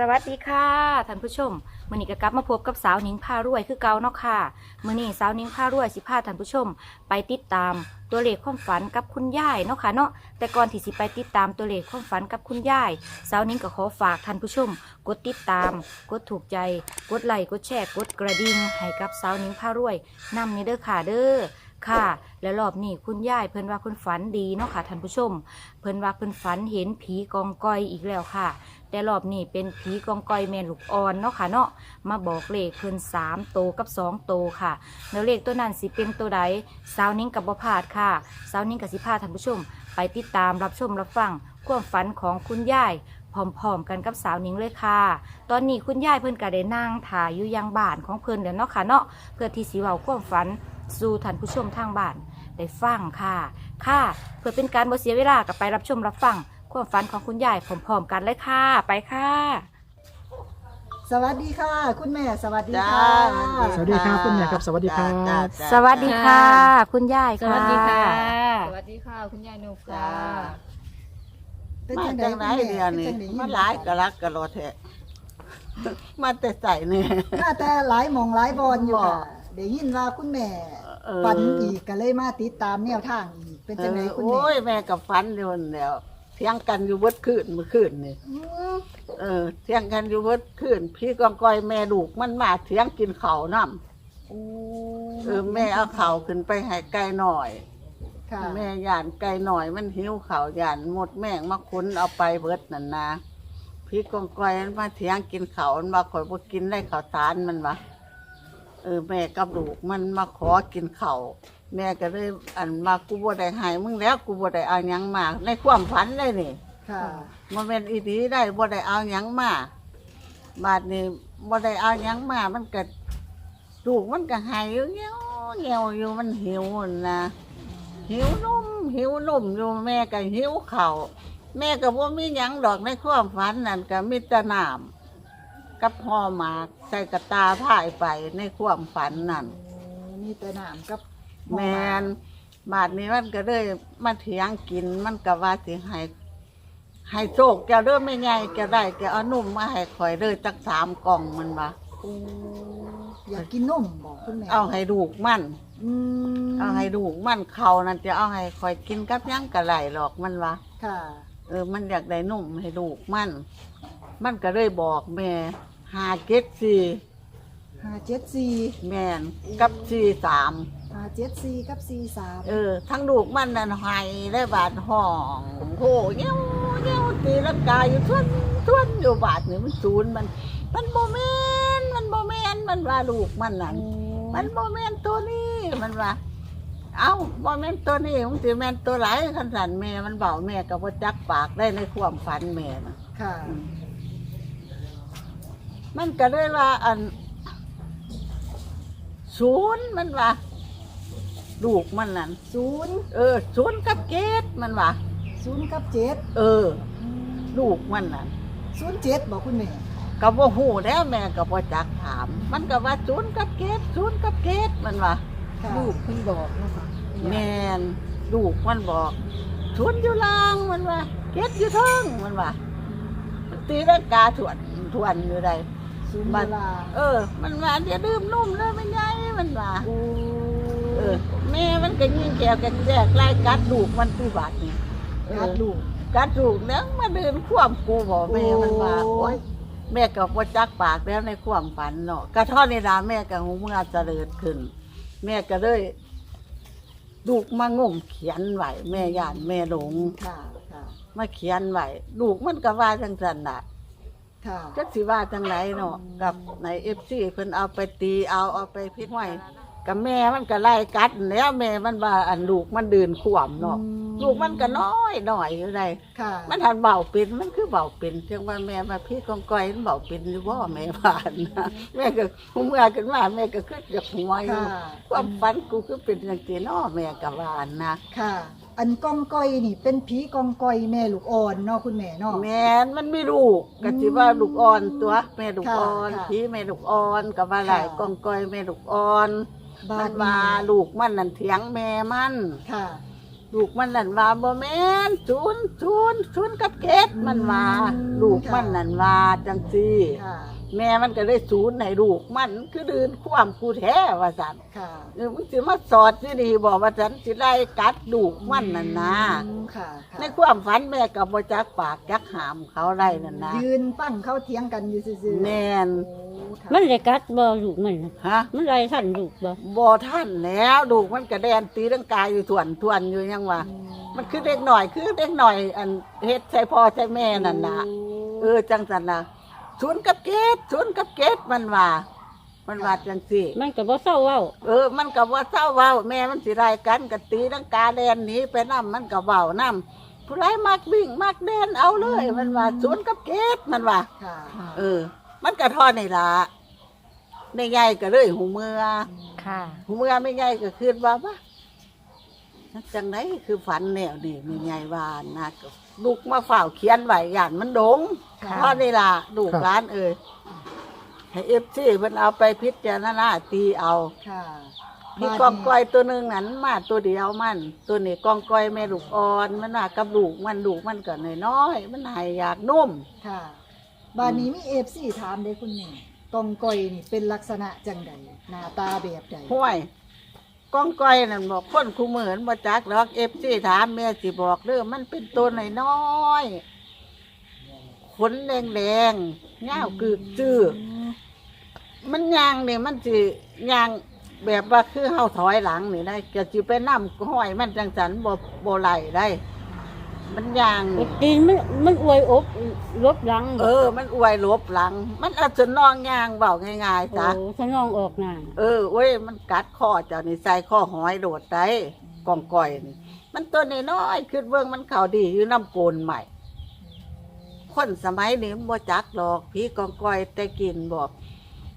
สวัสดีค่ะท่านผู้ชมมื่อนี้ก็กลับมาพบกับสาวนิงพารวยคือเก่าเนาะค่ะมื่อนี้สาวนิงพารวยสิพาท่านผู้ชม ไปติดตามตัวเลขความฝันกับคุณยายเนาะค่ะเนาะแต่ก่อนที่สิไปติดตามตัวเลขความฝันกับคุณยายสาวนิงก็ขอฝากท่านผู้ชม กดติดตาม กดถูกใจ กดไลค์กดแชร์กดกระดิ่งให้กับสาวนิงพารวยนำนี่เด้อค่ะเด้อค่ะ และรอบนี้คุณยายเพิ่นว่าเพิ่นฝันดีเนาะค่ะท่านผู้ชม เพิ่นว่าเพิ่นฝันเห็นผีกองกอยอีกแล้วค่ะ แต่รอบนี้เป็นผีกองกอยแม่ลูกอ่อนเนาะค่ะเนาะมาบอกเลขเพิ่นสามโตวกับสองโตวค่ะแล้วเลขตัวนั้นสิเป็นตัวใดสาวนิ้งกับบพลาดค่ะสาวนิ้งกับสิพาท่านผู้ชม ไปติดตามรับชมรับฟังความฝันของคุณยายพร้อมๆกันกับสาวนิ้งเลยค่ะ ตอนนี้คุณยายเพิ่นก็ได้นั่งถ่ายอยู่ยังบ้านของเพิ่นเดี๋ยวเนาะค่ะเนาะเพื่อที่สิเว้าความฝันสู่ท่านผู้ชมทางบ้านได้ฟังค่ะ ค่ะ เพื่อเป็นการบ่เสียเวลากับไปรับชมรับฟัง ความฝันของคุณยายพร้อมๆกันเลยค่ะ ไปค่ะ สวัสดีค่ะ คุณแม่สวัสดีจ้าค่ะสวัสดีครับคุณแม่ครับสวัสดีครับ จ้าจ้าสวัสดีค่ะ คุณยายสค่ะวัสดีค่ะ สวัสดีค่ะ คุณยายนุกจ้าค่ะ เป็นมาจังไดจังไรคุณแม่เดียวนี่เป็นจังไดมาหลายกะลักกะรอแท้มาแต่ใส่เนี่ยหน้าแต่หลายหมองหลายบอลอยู่ค่ะบอกได้ยินว่าคุณแม่เออ ฝันอีกก็เลยมาติดตามแนวทางอีกเป็นจังไดคุณแม่โอ้ยแม่กับฟันอยู่นั่นแหล้ว เที่ยงกันอยู่เบิดคืนเมื่อคืนนี่อืมเออเที่ยงกันอยู่เบิดคืนพี่กองกอยแม่ลูกมันมาเที่ยงกินข้าวน้ำโอ้เออแม่เอาข้าวขึ้นไปให้ไก่หน่อย ค่ะแม่ย่านไก่หน่อยมันหิวข้าวย่านหมดแม่งมาคุ้นเอาไปเบิดนั่นนะพี่กองกอยมันมาเที่ยงกินข้าวมันมาข่อยบ่กินได้ข้าวสารมันวะเออแม่กับลูกมันมาขอกินข้าว แม่ก็เลยอันมากูบ่ได้ให้มึงแล้วกูบ่ได้เอาหยังมาในความฝันเลยนี่ค่ะ มันเป็นอีดีได้บ่ได้เอาหยังมาบาดนี้บ่ได้เอาหยังมามันก็ลูกมันก็หายอยู่เงี้ยวเงี้ยวอยู่มันหิวนั่นนะหิวนมหิวนมอยู่แม่ก็หิวข้าวแม่ก็บ่มีหยังดอกในความฝันนั่นก็มีแต่น้ำกับห่อหมากใส่กระตาพ่ายไปในความฝันนั่นโอ้มีแต่น้ำกับ แมนบาดนี้มันก็เลยมาเถียงกินมันก็ว่าสิให้ให้โชคแกเริ่มไม่ไงแกได้แกเอานุ่มมาให้ข่อยเลยจักสามกล่องมันว่าโอ้อยากกินนมบอกคุณแม่เอาให้ลูกมันอืมเอาให้ลูกมันเขานั่นจะเอาให้ข่อยกินกับหยังกะไหลหรอกมันว่าค่ะ เออมันอยากได้นุ่มให้ลูกมัน มันก็เลยบอกแม่หาเก็ดสี่ห้าเจ็ดสี่แม่นกับสี่สาม ห้าเจ็ดสี่กับสี่สามเออ ทั้งลูกมันนั่นไห้ได้บาดห้องโหเงี้ยวเงี้ยวตีลังกายอยู่ทวนทวนอยู่บาดนี่มันศูนย์มัน มันโมเมนมันโมเมนมันว่าลูกมันนั่นมันโมเมนตัวนี้มันว่า เอ้าโมเมนตัวนี้มันสิแมนตัวไหลขันสันแม่มันเบาแม่กับว่าจักปากได้ในความฝันแม่นะค่ะมมันก็เลยว่าอันศูนย์มันว่า ลูกมันนั่นศูนย์เออศูนย์กับเกตมันว่าศูนย์กับเจ็ดเออ ลูกมันน่ะศูนย์เจ็ดบอกคุณแม่ก็บ่ฮู้แล้วแม่ก็บ่จักถาม มันก็ว่าศูนย์กับเกตศูนย์กับเกตมันว่าค่ะลูกเพิ่งบอกเนาะคะแม่นลูกมันบอกศูนย์อยู่ล่างมันว่าเกตอยู่เทิงมันว่าตีลังกาถวนถวนอยู่ใดศูนย์บัเวดลาเออ มันว่าอย่าดื่มนุ่มเลยมันใหญ่มันว่าโอ้ เออ แม่มันก็ยิงแก้วกันแจกไล่กัดลูกมันที่บาดนี่เอกัอดลูกกัดลูกแล้วมาเดินควมกูบอกแม่มันว่าโอ้ โอ๊ยแม่ก็บ่จักปากแล้วในความฝันเนาะกระท่อนในร้านแม่ก็หูเมื่อเจริญขึ้น แม่ก็เลยลูกมางมเขียนไว้แม่ย่านแม่หลงค่ะค่ะมาเขียนไว้ลูกมันก็ว่าจังซั่นน่ะ ค่ะจักสิว่าจังไหนเนาะกับใน FC เพิ่นเอาไปตีเอาเอาไปพิษไว้ กับแม่มันก็ไล่กัดแล้วแม่มันว่าอันลูกมันเดินขวมเนาะอืมลูกมันก็น้อยหน่อยอยู่ไดค่ะ มันหันเบาเป็นมันคือเบาเป็นเพียงว่าแม่มาพี่กองก้อยมันเบาเป็นหรือว่าแม่ผ่านนะแม่ก็หูเมื่อกันมาแม่ก็ขึ้นจากหัวอยู่ค่ะ ความฝันกูคือเป็นอย่างตีน้อแม่กับวานนะค่ะ อันกองก้อยนี่เป็นผีกองก้อยแม่ลูกอ่อนเนาะคุณแม่เนาะ แม่นมันไม่ลูกก็จิว่าลูกอ่อนตัวแม่ลูกค่ะอ่อนค่ะพี่แม่ลูกอ่อนกับว่าหลายค่ะ กองก้อยแม่ลูกอ่อน บ้ามัน นว่าลูกมันนั่นเถียงแม่มัน ค่ะ ลูกมันนั่นว่าบ่แม่นศูนย์ศูนย์ศูนย์กับเกตมันว่า อืม ลูกมันนั่นว่าจังซี่ ค่ะ แม่มันก็ได้ศูนย์ให้ลูกมันคือดืนความกูแท้ว่าซั่นค่ะเออมึงสิมาสอดที่ดีบอกว่าฉันสิไล่กัดลูกมันนั่นนะอืมค่ะค่ะในความฝันแม่ก็บ่จักปากจักหามเขาได้นั่นนะยืนปั้งเข้าเถียงกันอยู่ซื่อๆแม่นโอ้ค่ะมันเลยกัดบ่ลูกมันน่ะฮะมันไรท่านลูกบ่บ่ท่านแล้วลูกมันก็แดนตีร่างกายอยู่ทวนทวนอยู่ยังว่ามันคือเด็กหน่อยคือเด็กหน่อย อันเฮ็ดใส่พ่อใส่แม่นั่นนะเออจังสันนะ ศูนย์กับเกตศูนย์กับเกตมันว่า มันว่าจังสี่มันก็บ่เศร้าเว้าเออ มันก็ว่าเศร้าเว้า แม่มันสิไรกันกตีร่างกายแดนหนีไปนํมันก็เว้านํผู้ไรมักวิ่งมักแดนเอาเลย มันว่าศูนย์กับเกตมันว่า ค่ะเออ มันก็ทอดในละในใหญ่ก็เลยหูเมือค่ะ หูเมือไม่ใหญ่ก็คืนว่าว่าจังไหนคือฝันแนวนี่ไม่ใหญ่วานนะก็ ลูกมาเฝ้าเขียนไว้ย่านมันดงค่ะทอดในละลูกครับร้านเอ่ยให้เอฟซีเพิ่นเอาไปพิจารณาตีเอาค่ะมีกองก้อยตัวหนึ่งนั้นมาตัวเดียวมัน ตัวนี้กองก้อยแม่ลูกอ่อนมันว่ากับลูกมันลูกมันก็น้อยๆมันใหายอยากนุ่ม ค่ะบ้านนี้มีเอฟซีถามได้คุณแม่กองก้อยนี่เป็นลักษณะจังใดหน้าตาแบบใด ห้วย กองก้อยนั่นบอกคนคูเหมือนมาจักหรอกเอฟซีถามแม่สิบอกเด้อมันเป็นตัวน้อยๆขนแดงๆเงาคึกจื้อมันยางนี่มันสิยางแบบว่าคือเฮาถอยหลังนี่ได้ก็สิไปนำห้อยมันจังสันบ่บ่ไหลได้ มันยาง ตีนมันมันอวยอกลบหลังเออ มันอวยหลบหลัง มันอาจจะนองยางเบาง่ายๆโอ้จ้ะสนองออกหน้าเออเว้ยมันกัดคอเจ้านี่ใส่ข้อหอยโดดได้กองก่อยนี่มันตัวน้อยๆคือเบื้องมันเขาดีอยู่น้ำโกนใหม่ คนสมัยนี้บ่จักหรอกพี่กองก่อยแต่กินบอก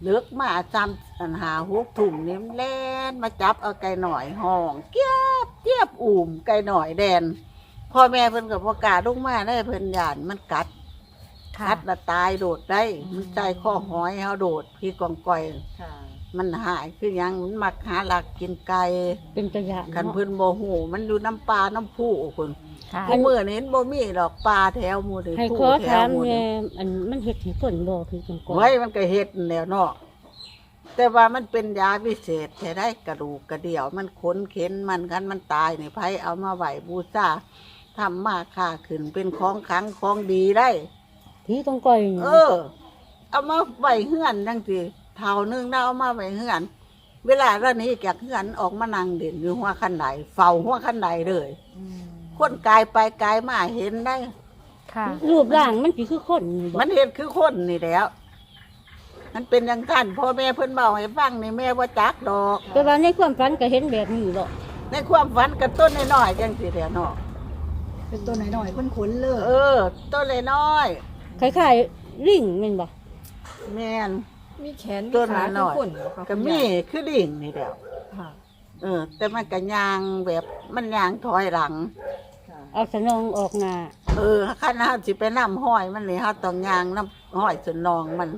เลือกมาจำอันหาหกถุ่มนี่มันแล่นมาจับเอาไก่หน่อยห้อง เกียบเกียบอุ่มไก่หน่อยแดน พ่อแม่เพิ่นกับประกล้าศลงมาได้เพิ่นยานมันกัดค่ะกัดและตายโดดได้ มันใจข้อหอยเฮาโดด พี่กองก่อย ค่ะ มันหายคือหยังมันมักหาหลักกินไก่เป็นตัวอย่างคันเนาะเพิ่นบ่ฮู้มันอยู่น้ำปลาน้ำผู้คนค่ะผู้มื้อนี้บ่มีดอกปลาแถวหมู่นี่ให้ผู้ขอแถถาวมหมู่แน่นี่อันมันเฮ็ดให้คนบ่คือจังก่อนไว้มันก็เฮ็ดนั่นแหล้วเนาะแต่ว่ามันเป็นยาพิเศษแท้ได้กระดูกกระเดี่ยว มันขนเข็นมันคันมันตายนี่ไผเอามาไหว้บูชา ทำมาค่าขึ้นเป็นของขลังของดีได้ผีต้องก่อยนี่เออ เอามาไว้เฮือนจังสิเท่านึงนะเอามาไว้เฮือน เวลาเรานี้จากเฮือนออกมานั่งเด่นอยู่หัวขันไดเฝ้าหัวขันไดเลยอืมคนกายไปกายมาเห็นได้ ค่ะ รูปร่างมันสิคือคนนี่บ่มันเห็นคือคนนี่แหล้ว มันเป็นอย่างท่านพ่อแม่เพิ่นเบาให้ฟังนี่แม่ว่าจักดอก แต่ว่าในความฝันก็เห็นแบบนี้บ่ในความฝันกระต้นน้อยๆจังสิแหล้วเนาะ เป็นตัวหน่อยๆคนขนๆเลยเออ ต้นน้อยคล้ายๆลิงแม่นบ่ๆแม่น มีแขนต้มีนขาหน่อยทุกคนเหรอคะก็มีคือดิ่งนี่แหล้วค่ะ เออ แต่มันก็ยางแบบมันยางถอยหลังค่ะเอาสนองออกหน้าเออข้าน้าสิไปน้ำห้อยมันนี่เฮาต้องยางน้ำห้อยสนนองมัน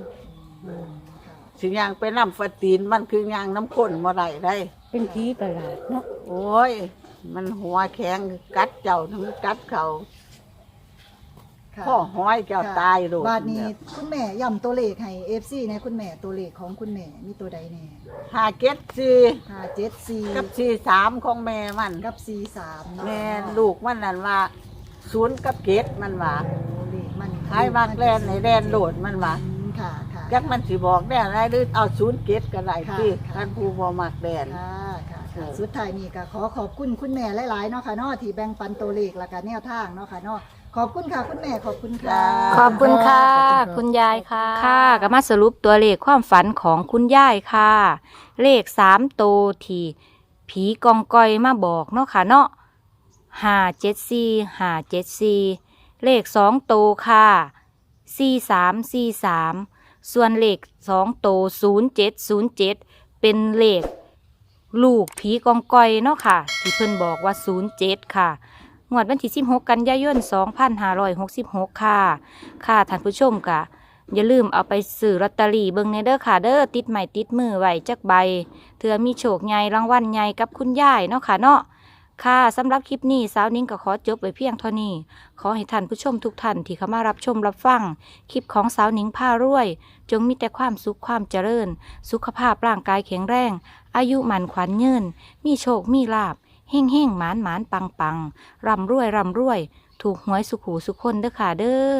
อืมค่ะสิยางไปน้ำฟาตีนมันคือยางน้ำข้นมาได้ได้ เป็นผีประหลาดเนาะโอ้ย มันหัวแข็งกัดเจ้าทั้งกัดเขาค่ะพ่อห้อยเจ้าตายโดดบาทนี้คุณแม่ย้ำตัวเลขให้เอฟซีในคุณแม่ตัวเลขของคุณแม่มีตัวใดแน่หาเก็ดสี่ห้าเจ็ดสี่กับสี่สามของแม่มัน กับสี่สามแม่ลูกมันนั่นว่าศูนย์กับเก็ดมันว่าเลขมันใครมากแลนในแดนโดดมันว่าอืมค่ะค่ะจักมันสิบอกแน่ไรหรือเอาศูนย์เก็ดก็ได้ค่ะที่ค่ะท่านผู้บ่มักแดนค่ะ ค่ะเอค่ะอสุดท้ายนี่ก็ขอขอบคุณคุณแม่หลายๆเนาะค่ะเนาะที่แบ่งปันตัวเลขและก็แนวทางเนาะค่ะเนาะขอบคุณค่ะคุณแม่ขอบคุณค่ะขอบคุณค่ะขอบคุณครับคุณยายค่ะ ค่ะก็มาสรุปตัวเลขความฝันของคุณยายค่ะ เลขสามตัวที่ผีกองกอยมาบอกเนาะค่ะเนาะห้าเจ็ดสี่ห้าเจ็ดสี่เลขสองตัวค่ะสี่สามสี่สามส่วนเลขสองตัวศูนย์เจ็ดศูนย์เจ็ดเป็นเลข ลูกผีกองกอยเนาะค่ะ ที่เพิ่นบอกว่า0ูนย์เจ็ค่ะงวดวันที่16 กันยายน 2566 ค่ะ ค่ะท่านผู้ชมค่ะ อย่าลืมเอาไปซื้อลอตเตอรี่เบิ่งในเด้อค่ะ เด้อติดใหม่ติดมือไว้จักใบเถื่อมีโชคใหญ่รางวัลใหญ่กับคุณยายเนาะค่ะเนาะ ค่ะสำหรับคลิปนี้สาวนิ้งก็ขอจบไว้เพียงเท่านี้ ขอให้ท่านผู้ชมทุกท่านที่เข้ามารับชมรับฟัง คลิปของสาวนิ้งพารวย จงมีแต่ความสุขความเจริญ สุขภาพร่างกายแข็งแรง อายุหมันขวัญยืน มีโชคมีลาบเฮ่งเฮ่งหมานหมานปังปังร่ำรวยร่ำรวย ถูกหวยสุขหูสุขคนเด้อค่ะเด้อ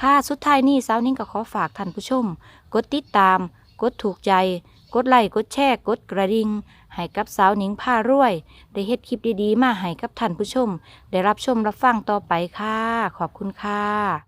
ค่ะสุดท้ายนี้สาวนิ้งก็ขอฝากท่านผู้ชม กดติดตาม กดถูกใจ กดไลค์กดแชร์กดกระดิ่ง ให้กับสาวหนิงผ้ารวย ได้เฮ็ดคลิปดีๆ มาให้กับท่านผู้ชม ได้รับชมรับฟังต่อไปค่ะ ขอบคุณค่ะ